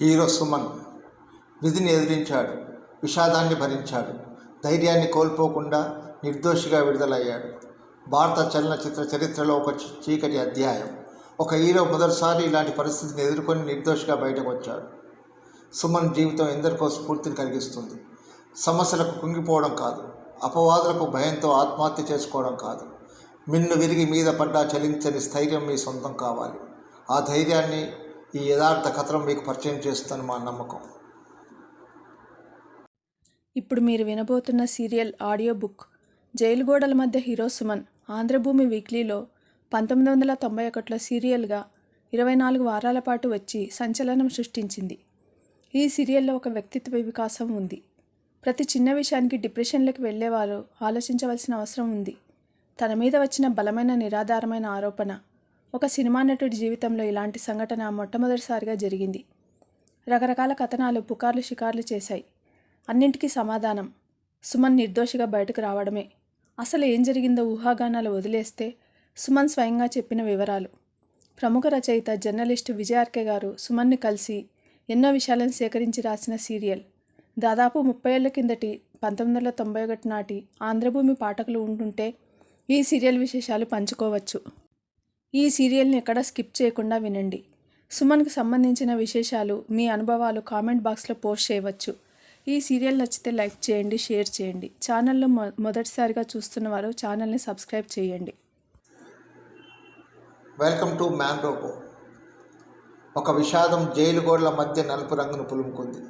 Hero Suman విధిని ఎదిరించాడు విషాదాన్ని భరించాడు ధైర్యాన్ని కోల్పోకుండా నిర్దోషిగా విడుదలయ్యాడు. భారత చలనచిత్ర చరిత్రలో ఒక చీకటి అధ్యాయం. ఒక హీరో మొదటిసారి ఇలాంటి పరిస్థితిని ఎదుర్కొని నిర్దోషిగా బయటకు వచ్చాడు సుమన్ జీవితం ఎందరికో స్ఫూర్తిని కలిగిస్తుంది. సమస్యలకు కుంగిపోవడం కాదు అపవాదులకు భయంతో ఆత్మహత్య చేసుకోవడం కాదు. మిన్ను విరిగి మీద పడ్డా చలించని స్థైర్యం మీ సొంతం కావాలి. ఆ ధైర్యాన్ని ఈ యథార్థ కథను మీకు పరిచయం చేస్తాను మా నమ్మకం. ఇప్పుడు మీరు వినబోతున్న సీరియల్ ఆడియో బుక్ జైలు గోడల మధ్య హీరో సుమన్ ఆంధ్రభూమి వీక్లీలో పంతొమ్మిది వందల తొంభై ఒకటిలో సీరియల్గా ఇరవై నాలుగు వారాల పాటు వచ్చి సంచలనం సృష్టించింది. ఈ సీరియల్లో ఒక వ్యక్తిత్వ వికాసం ఉంది. ప్రతి చిన్న విషయానికి డిప్రెషన్లకు వెళ్ళేవారు ఆలోచించవలసిన అవసరం ఉంది. తన మీద వచ్చిన బలమైన నిరాధారమైన ఆరోపణ ఒక సినిమా నటుడి జీవితంలో ఇలాంటి సంఘటన మొట్టమొదటిసారిగా జరిగింది. రకరకాల కథనాలు పుకార్లు షికార్లు చేశాయి. అన్నింటికీ సమాధానం సుమన్ నిర్దోషిగా బయటకు రావడమే. అసలు ఏం జరిగిందో ఊహాగానాలు వదిలేస్తే సుమన్ స్వయంగా చెప్పిన వివరాలు. ప్రముఖ రచయిత జర్నలిస్టు విజయార్కే గారు సుమన్ని కలిసి ఎన్నో విషయాలను సేకరించి రాసిన సీరియల్. దాదాపు ముప్పై ఏళ్ళ కిందటి పంతొమ్మిది వందల తొంభై ఒకటి నాటి ఆంధ్రభూమి పాఠకులు ఉంటుంటే ఈ సీరియల్ విశేషాలు పంచుకోవచ్చు. ఈ సీరియల్ని ఎక్కడ స్కిప్ చేయకుండా వినండి. సుమన్కి సంబంధించిన విశేషాలు మీ అనుభవాలు కామెంట్ బాక్స్లో పోస్ట్ చేయవచ్చు. ఈ సీరియల్ నచ్చితే లైక్ చేయండి షేర్ చేయండి. ఛానల్లో మొ మొదటిసారిగా చూస్తున్న వారు ఛానల్ని సబ్స్క్రైబ్ చేయండి. Welcome to Man Robo. ఒక విషాదం జైలు గోడల మధ్య నలుపు రంగును పులుముకుంది.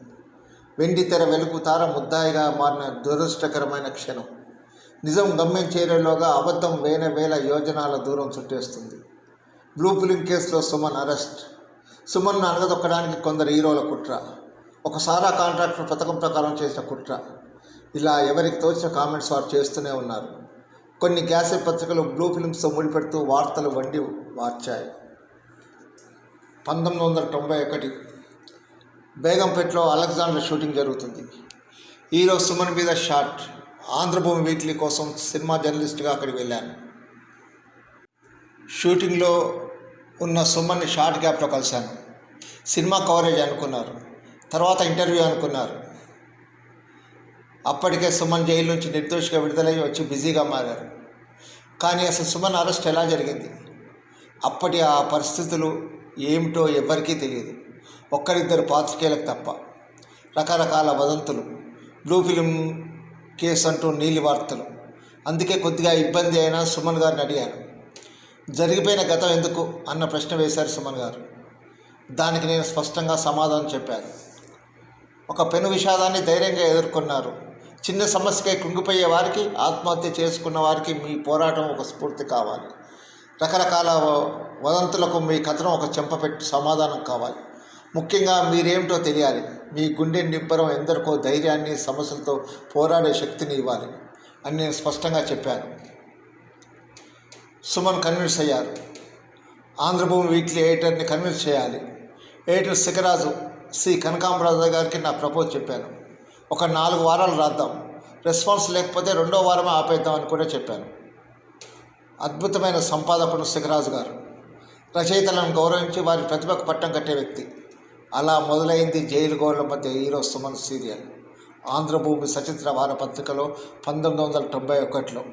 వెండి తెర వెలుగు తార ముద్దాయిగా మారిన దురదృష్టకరమైన క్షణం. నిజం గమ్యం చేరేలోగా అబద్ధం వేల వేల యోజనాల దూరం చుట్టేస్తుంది. బ్లూ ఫిలిం కేసులో సుమన్ అరెస్ట్. సుమన్ను అనగదొక్కడానికి కొందరు హీరోల కుట్ర. ఒక సారా కాంట్రాక్టర్ పథకం ప్రకారం చేసిన కుట్ర. ఇలా ఎవరికి తోచిన కామెంట్స్ వారు చేస్తూనే ఉన్నారు. కొన్ని గ్యాసెట్ పత్రికలు బ్లూ ఫిలిమ్స్తో ముడిపెడుతూ వార్తలు వండి వార్చాయి. పంతొమ్మిది వందల తొంభై ఒకటి బేగంపేటలో అలెగ్జాండర్ షూటింగ్ జరుగుతుంది. హీరో సుమన్ మీద షాట్. ఆంధ్రభూమి వీక్లీ కోసం సినిమా జర్నలిస్ట్గా అక్కడికి వెళ్ళాను. షూటింగ్లో ఉన్న సుమన్ని షార్ట్ గ్యాప్లో కలిశాను. సినిమా కవరేజ్ అనుకున్నారు. తర్వాత ఇంటర్వ్యూ అనుకున్నారు. అప్పటికే సుమన్ జైలు నుంచి నిర్దోషిగా విడుదలయ్యి వచ్చి బిజీగా మారారు. కానీ అసలు సుమన్ అరెస్ట్ ఎలా జరిగింది? అప్పటి ఆ పరిస్థితులు ఏమిటో ఎవ్వరికీ తెలియదు. ఒక్కరిద్దరు పాత్రికేయులకు తప్ప. రకరకాల వదంతులు. బ్లూ ఫిలిం కేసు అంటూ నీలి వార్తలు. అందుకే కొద్దిగా ఇబ్బంది అయినా సుమన్ గారిని అడిగాను. జరిగిపోయిన గతం ఎందుకు అన్న ప్రశ్న వేశారు సుమన్ గారు. దానికి నేను స్పష్టంగా సమాధానం చెప్పాను. ఒక పెను విషాదాన్ని ధైర్యంగా ఎదుర్కొన్నారు. చిన్న సమస్యకై కుంగిపోయే వారికి ఆత్మహత్య చేసుకున్న వారికి మీ పోరాటం ఒక స్ఫూర్తి కావాలి. రకరకాల వ- వదంతులకు మీ కథనం ఒక చెంపపెట్టి సమాధానం కావాలి. ముఖ్యంగా మీరేమిటో తెలియాలి. మీ గుండె నిబ్బరం ఎందరికో ధైర్యాన్ని సమస్యలతో పోరాడే శక్తిని ఇవ్వాలి అని నేను స్పష్టంగా చెప్పాను. సుమన్ కన్విన్స్ అయ్యారు. ఆంధ్రభూమి వీక్లీ ఎడిటర్ని కన్విన్స్ చేయాలి. Editor Shikharaju C. కనకాంబరాజు గారికి నా ప్రపోజ్ చెప్పాను. ఒక నాలుగు వారాలు రాద్దాం. రెస్పాన్స్ లేకపోతే రెండో వారమే ఆపేద్దాం అని కూడా చెప్పాను. అద్భుతమైన సంపాదకుడు శిఖరాజు గారు. రచయితలను గౌరవించి వారి ప్రతిభకు పట్టం కట్టే వ్యక్తి. అలా మొదలైంది జైలు గోడల మధ్య హీరో సుమన్ సీరియల్. ఆంధ్రభూమి సచిత్ర వార పత్రికలో పంతొమ్మిది వందల తొంభై ఒకటిలో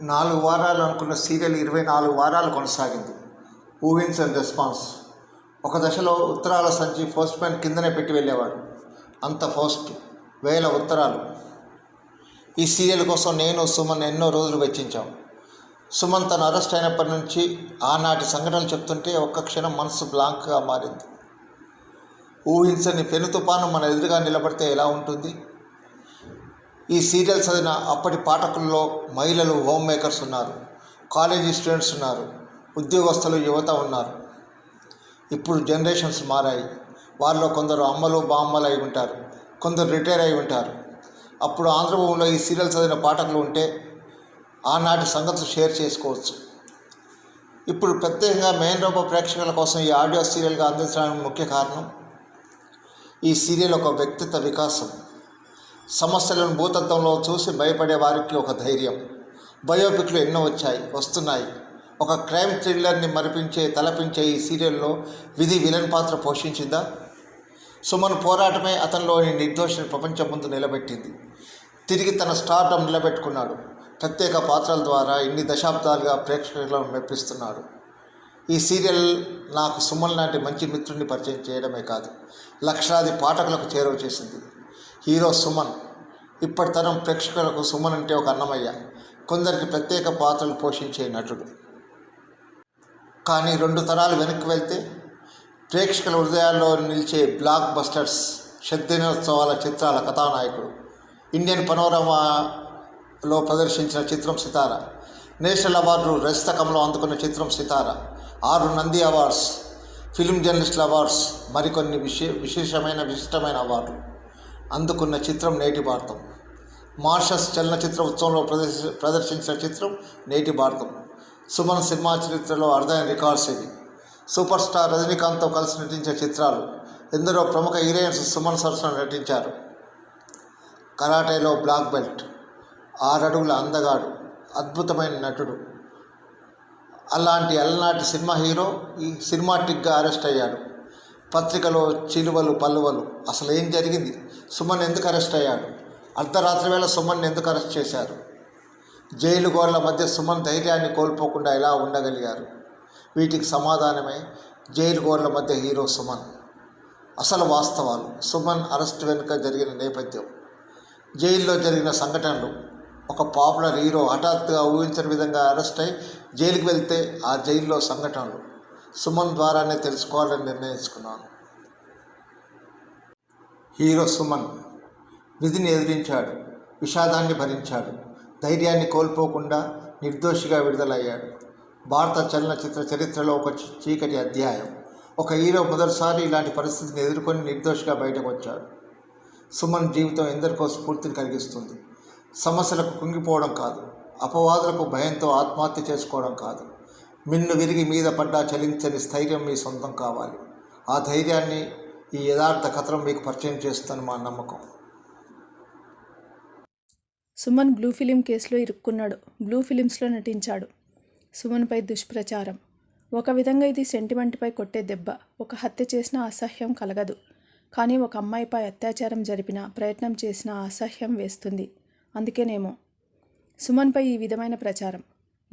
నాలుగు వారాలు అనుకున్న సీరియల్ ఇరవై నాలుగు వారాలు కొనసాగింది. ఊహించని రెస్పాన్స్. ఒక దశలో ఉత్తరాల సంచి పోస్ట్ మ్యాన్ కిందనే పెట్టి వెళ్ళేవాడు. అంత పోస్ట్ వేల ఉత్తరాలు. ఈ సీరియల్ కోసం నేను సుమన్ ఎన్నో రోజులు వెచ్చించాం. సుమన్ తను అరెస్ట్ అయినప్పటి నుంచి ఆనాటి సంఘటనలు చెప్తుంటే ఒక్క క్షణం మనసు బ్లాంక్గా మారింది. ఊహించని పెను తుపాను మన ఎదురుగా నిలబడితే ఎలా ఉంటుంది? ఈ సీరియల్ చదివిన అప్పటి పాఠకుల్లో మహిళలు హోమ్ మేకర్స్ ఉన్నారు కాలేజీ స్టూడెంట్స్ ఉన్నారు ఉద్యోగస్తులు యువత ఉన్నారు. ఇప్పుడు జనరేషన్స్ మారాయి. వారిలో కొందరు అమ్మలు బామ్మలు అయి ఉంటారు కొందరు రిటైర్ అయి ఉంటారు. అప్పుడు ఆంధ్రభూమిలో ఈ సీరియల్ చదివిన పాఠకులు ఉంటే ఆనాటి సంగతులు షేర్ చేసుకోవచ్చు. ఇప్పుడు ప్రత్యేకంగా మెయిన్ రూప ప్రేక్షకుల కోసం ఈ ఆడియో సీరియల్గా అందించడానికి ముఖ్య కారణం ఈ సీరియల్ ఒక వ్యక్తిత్వ వికాసం. సమస్యలను భూతత్వంలో చూసి భయపడే వారికి ఒక ధైర్యం. బయోపిక్లు ఎన్నో వచ్చాయి వస్తున్నాయి. ఒక క్రైమ్ థ్రిల్లర్ని మరిపించే తలపించే ఈ సీరియల్లో విధి విలన్ పాత్ర పోషించిందా? సుమన్ పోరాటమే అతనిలోని నిర్దోషిని ప్రపంచం ముందు నిలబెట్టింది. తిరిగి తన స్టార్డమ్ నిలబెట్టుకున్నాడు. ప్రత్యేక పాత్రల ద్వారా ఇన్ని దశాబ్దాలుగా ప్రేక్షకులను మెప్పిస్తున్నాడు. ఈ సీరియల్ నాకు సుమన్ లాంటి మంచి మిత్రుడిని పరిచయం చేయడమే కాదు లక్షలాది పాఠకులకు చేరువ చేసింది. హీరో సుమన్. ఇప్పటి తరం ప్రేక్షకులకు సుమన్ అంటే ఒక అన్నమయ్య. కొందరికి ప్రత్యేక పాత్రలు పోషించే నటుడు. కానీ రెండు తరాలు వెనక్కి వెళ్తే ప్రేక్షకుల హృదయాల్లో నిలిచే బ్లాక్ బస్టర్స్ శతదినోత్సవాల చిత్రాల కథానాయకుడు. ఇండియన్ పనోరమాలో ప్రదర్శించిన చిత్రం సితార. నేషనల్ అవార్డు రజతకంలో అందుకున్న చిత్రం సితార. ఆరు నంది అవార్డ్స్ ఫిల్మ్ జర్నలిస్టుల అవార్డ్స్ మరికొన్ని విశే విశేషమైన విశిష్టమైన అవార్డులు. అందుకున్న చిత్రం నేటి భారతం. మార్షస్ చలనచిత్ర ఉత్సవంలో ప్రదర్శి ప్రదర్శించిన చిత్రం నేటి భారతం. సుమన్ సినిమా చరిత్రలో అరుదైన రికార్డ్స్ ఇవి. సూపర్ స్టార్ రజనీకాంత్తో కలిసి నటించిన చిత్రాలు. ఎందరో ప్రముఖ హీరోయిన్స్ సుమన్ సరసన నటించారు. కరాటేలో బ్లాక్ బెల్ట్. ఆరడుగుల అందగాడు. అద్భుతమైన నటుడు. అలాంటి అలనాటి సినిమా హీరో ఈ సినిమాటిక్గా అరెస్ట్ అయ్యాడు. పత్రికలో చిలువలు పల్లువలు అసలు ఏం జరిగింది? సుమన్ ఎందుకు అరెస్ట్ అయ్యాడు? అర్ధరాత్రి వేళ సుమన్ ఎందుకు అరెస్ట్ చేశారు? జైలు గోడల మధ్య సుమన్ ధైర్యాన్ని కోల్పోకుండా ఎలా ఉండగలిగారు? వీటికి సమాధానమే జైలు గోడల మధ్య హీరో సుమన్. అసలు వాస్తవాలు. సుమన్ అరెస్ట్ వెనుక జరిగిన నేపథ్యం. జైల్లో జరిగిన సంఘటనలు. ఒక పాపులర్ హీరో హఠాత్తుగా ఊహించని విధంగా అరెస్ట్ అయి జైలుకి వెళ్తే ఆ జైల్లో సంఘటనలు. సుమన్ ద్వారానే తెలుసుకోవాలని నిర్ణయించుకున్నాను. హీరో సుమన్ విధిని ఎదిరించాడు విషాదాన్ని భరించాడు ధైర్యాన్ని కోల్పోకుండా నిర్దోషిగా విడుదలయ్యాడు. భారత చలనచిత్ర చరిత్రలో ఒక చీకటి అధ్యాయం. ఒక హీరో మొదటిసారి ఇలాంటి పరిస్థితిని ఎదుర్కొని నిర్దోషిగా బయటకు వచ్చాడు సుమన్ జీవితం ఎందరికో స్ఫూర్తిని కలిగిస్తుంది. సమస్యలకు కుంగిపోవడం కాదు అపవాదులకు భయంతో ఆత్మహత్య చేసుకోవడం కాదు. మిన్ను విరిగి మీద పడ్డా చలించని స్థైర్యం మీ సొంతం కావాలి. ఆ ధైర్యాన్ని ఈ యథార్థ కథనం మీకు పరిచయం చేస్తాను మా నమ్మకం. సుమన్ బ్లూ ఫిలిం కేసులో ఇరుక్కున్నాడు. బ్లూ ఫిలిమ్స్లో నటించాడు. సుమన్పై దుష్ప్రచారం. ఒక విధంగా ఇది సెంటిమెంట్పై కొట్టే దెబ్బ. ఒక హత్య చేసిన అసహ్యం కలగదు. కానీ ఒక అమ్మాయిపై అత్యాచారం జరిపిన ప్రయత్నం చేసిన అసహ్యం వేస్తుంది. అందుకేనేమో. సుమన్పై ఈ విధమైన ప్రచారం.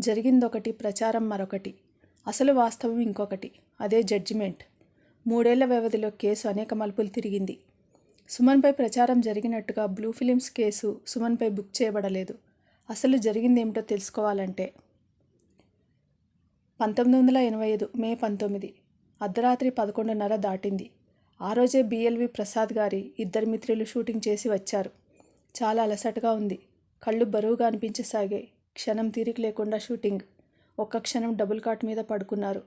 జరిగిందొకటి ప్రచారం మరొకటి అసలు వాస్తవం ఇంకొకటి అదే జడ్జిమెంట్ మూడేళ్ళ వ్యవధిలో కేసు అనేక మలుపులు తిరిగింది. సుమన్పై ప్రచారం జరిగినట్టుగా బ్లూ ఫిలిమ్స్ కేసు సుమన్పై బుక్ చేయబడలేదు. అసలు జరిగిందేమిటో తెలుసుకోవాలంటే పంతొమ్మిది వందల ఎనభై ఐదు మే పంతొమ్మిది అర్ధరాత్రి పదకొండున్నర దాటింది. ఆ రోజే బిఎల్వి ప్రసాద్ గారి ఇద్దరు మిత్రులు షూటింగ్ చేసి వచ్చారు. చాలా అలసటగా ఉంది. కళ్ళు బరువుగా అనిపించసాగాయి క్షణం తీరిక లేకుండా షూటింగ్. ఒక్క క్షణం డబుల్ కాట్ మీద పడుకున్నారు.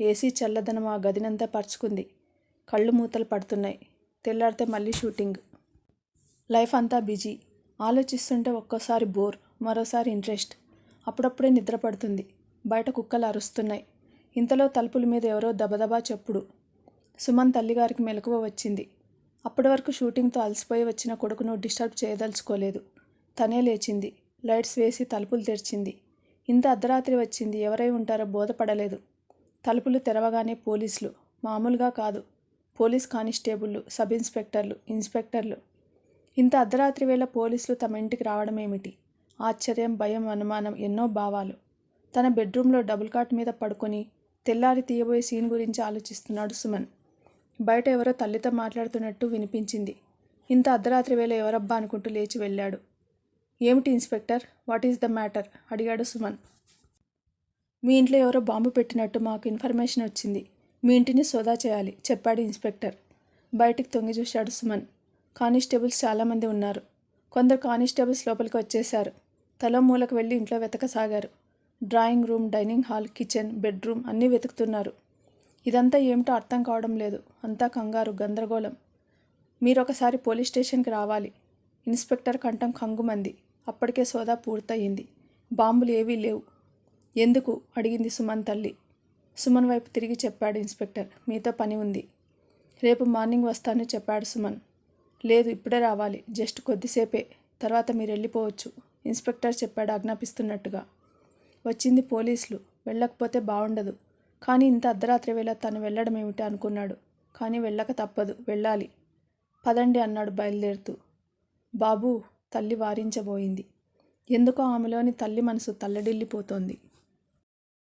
ఏసీ చల్లదనం ఆ గదినంతా పరుచుకుంది. కళ్ళు మూతలు పడుతున్నాయి. తెల్లారితే మళ్ళీ షూటింగ్. లైఫ్ అంతా బిజీ. ఆలోచిస్తుంటే ఒక్కోసారి బోర్ మరోసారి ఇంట్రెస్ట్. అప్పుడప్పుడే నిద్ర పడుతుంది. బయట కుక్కలు అరుస్తున్నాయి. ఇంతలో తలుపుల మీద ఎవరో దబదబా చెప్పుడు. సుమన్ తల్లిగారికి మెలకువ వచ్చింది. అప్పటి వరకు షూటింగ్తో అలసిపోయి వచ్చిన కొడుకును డిస్టర్బ్ చేయదలుచుకోలేదు. తనే లేచింది. లైట్స్ వేసి తలుపులు తెరిచింది. ఇంత అర్ధరాత్రి వచ్చింది. ఎవరై ఉంటారో బోధపడలేదు. తలుపులు తెరవగానే పోలీసులు. మామూలుగా కాదు. పోలీస్ కానిస్టేబుళ్ళు సబ్ ఇన్స్పెక్టర్లు ఇన్స్పెక్టర్లు. ఇంత అర్ధరాత్రి వేళ పోలీసులు తమ ఇంటికి రావడం ఏమిటి ఆశ్చర్యం భయం అనుమానం ఎన్నో భావాలు. తన బెడ్రూమ్లో డబుల్ కాట్ మీద పడుకొని తెల్లారి తీయబోయే సీన్ గురించి ఆలోచిస్తున్నాడు సుమన్. బయట ఎవరో తల్లితో మాట్లాడుతున్నట్టు వినిపించింది. ఇంత అర్ధరాత్రి వేళ ఎవరబ్బా అనుకుంటూ లేచి వెళ్ళాడు. ఏమిటి inspector? What is the matter? అడిగాడు సుమన్. మీ ఇంట్లో ఎవరో బాంబు పెట్టినట్టు మాకు ఇన్ఫర్మేషన్ వచ్చింది. మీ ఇంటిని సోదా చేయాలి చెప్పాడు ఇన్స్పెక్టర్. బయటికి తొంగి చూశాడు సుమన్. కానిస్టేబుల్స్ చాలామంది ఉన్నారు. కొందరు కానిస్టేబుల్స్ లోపలికి వచ్చేశారు. తలో మూలకు వెళ్ళి ఇంట్లో వెతకసాగారు. Drawing room dining hall kitchen bedroom అన్నీ వెతుకుతున్నారు. ఇదంతా ఏమిటో అర్థం కావడం లేదు. అంతా కంగారు గందరగోళం. మీరు ఒకసారి పోలీస్ స్టేషన్కి రావాలి. ఇన్స్పెక్టర్ కంఠం కంగుమంది. అప్పటికే సోదా పూర్తయింది. బాంబులు ఏవీ లేవు. ఎందుకు? అడిగింది సుమన్ తల్లి. సుమన్ వైపు తిరిగి చెప్పాడు ఇన్స్పెక్టర్. మీతో పని ఉంది. రేపు మార్నింగ్ వస్తాను చెప్పాడు సుమన్. లేదు ఇప్పుడే రావాలి. జస్ట్ కొద్దిసేపే. తర్వాత మీరు వెళ్ళిపోవచ్చు ఇన్స్పెక్టర్ చెప్పాడు ఆజ్ఞాపిస్తున్నట్టుగా. వచ్చింది పోలీసులు. వెళ్ళకపోతే బాగుండదు కానీ ఇంత అర్ధరాత్రి వేళ తను వెళ్ళడం ఏమిటి అనుకున్నాడు. కానీ వెళ్ళక తప్పదు. వెళ్ళాలి. పదండి అన్నాడు బయలుదేరుతూ. బాబూ తల్లి వారించబోయింది. ఎందుకో ఆమెలోని తల్లి మనసు తల్లడిల్లిపోతోంది.